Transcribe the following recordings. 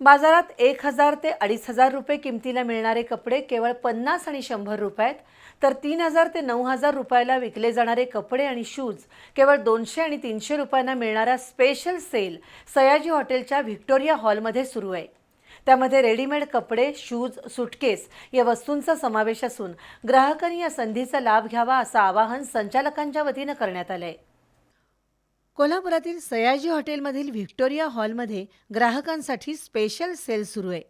बाजारात एक हजार ते अडीच हजार रुपये किमतीला मिळणारे कपडे केवळ पन्नास आणि शंभर रुपयात तर तीन हजार ते नऊ हजार रुपयाला विकले जाणारे कपडे आणि शूज केवळ दोनशे आणि तीनशे रुपयांना मिळणारा स्पेशल सेल सयाजी हॉटेलच्या व्हिक्टोरिया हॉलमध्ये सुरू आहे. त्यामध्ये रेडीमेड कपडे शूज सुटकेस या वस्तूंचा समावेश असून ग्राहकांनी या संधीचा लाभ घ्यावा असं आवाहन संचालकांच्या वतीनं करण्यात आलं आहे कोल्हापुरातील सयाजी हॉटेलमधील व्हिक्टोरिया हॉलमध्ये ग्राहकांसाठी स्पेशल सेल सुरू आहे.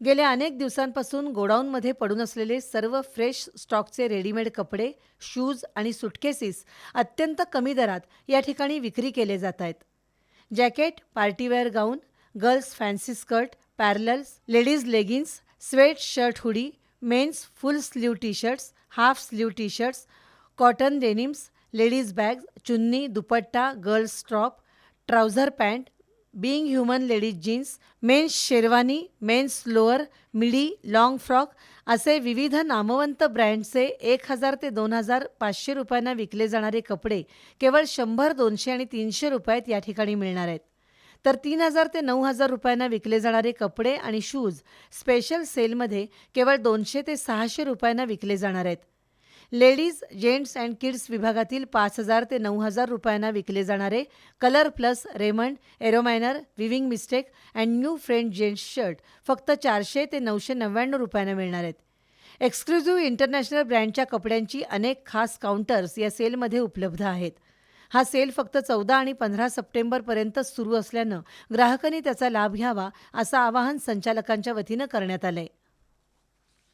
गेल्या अनेक दिवसांपासून गोडाऊनमध्ये पडून असलेले सर्व फ्रेश स्टॉकचे रेडीमेड कपडे शूज आणि सुटकेसीस अत्यंत कमी दरात या ठिकाणी विक्री केले जात आहेत. Jacket partywear gown girls fancy skirt parallels ladies leggings sweat shirt hoodie men's full sleeve T shirts half sleeve T shirts cotton denims ladies bag chunni dupatta girls top trouser pant Being Human ladies jeans men's sherwani men's lower midi long frock असे विविध नामवंत ब्रँडचे एक हजार ते दोन हजार पाचशे रुपयांना विकले जाणारे कपडे केवळ शंभर दोनशे आणि तीनशे रुपयात या ठिकाणी मिळणार आहेत. तर तीन हजार ते नऊ हजार रुपयांना विकले जाणारे कपडे आणि शूज स्पेशल सेलमध्ये केवळ दोनशे ते सहाशे रुपयांना विकले जाणार आहेत. लेडीज जेंट्स अँड किड्स विभागातील पाच हजार ते नऊ हजार रुपयांना विकले जाणारे colour plus Raymond एरोमायनर weaving mistake and new friend gents shirt फक्त चारशे ते नऊशे नव्याण्णव रुपयांना मिळणार आहेत. एक्सक्लुझिव्ह इंटरनॅशनल ब्रँडच्या कपड्यांची अनेक खास काउंटर्स या सेलमध्ये उपलब्ध आहेत. हा सेल फक्त चौदा आणि पंधरा सप्टेंबरपर्यंत सुरू असल्यानं ग्राहकांनी त्याचा लाभ घ्यावा असं आवाहन संचालकांच्या वतीनं करण्यात आलं आहे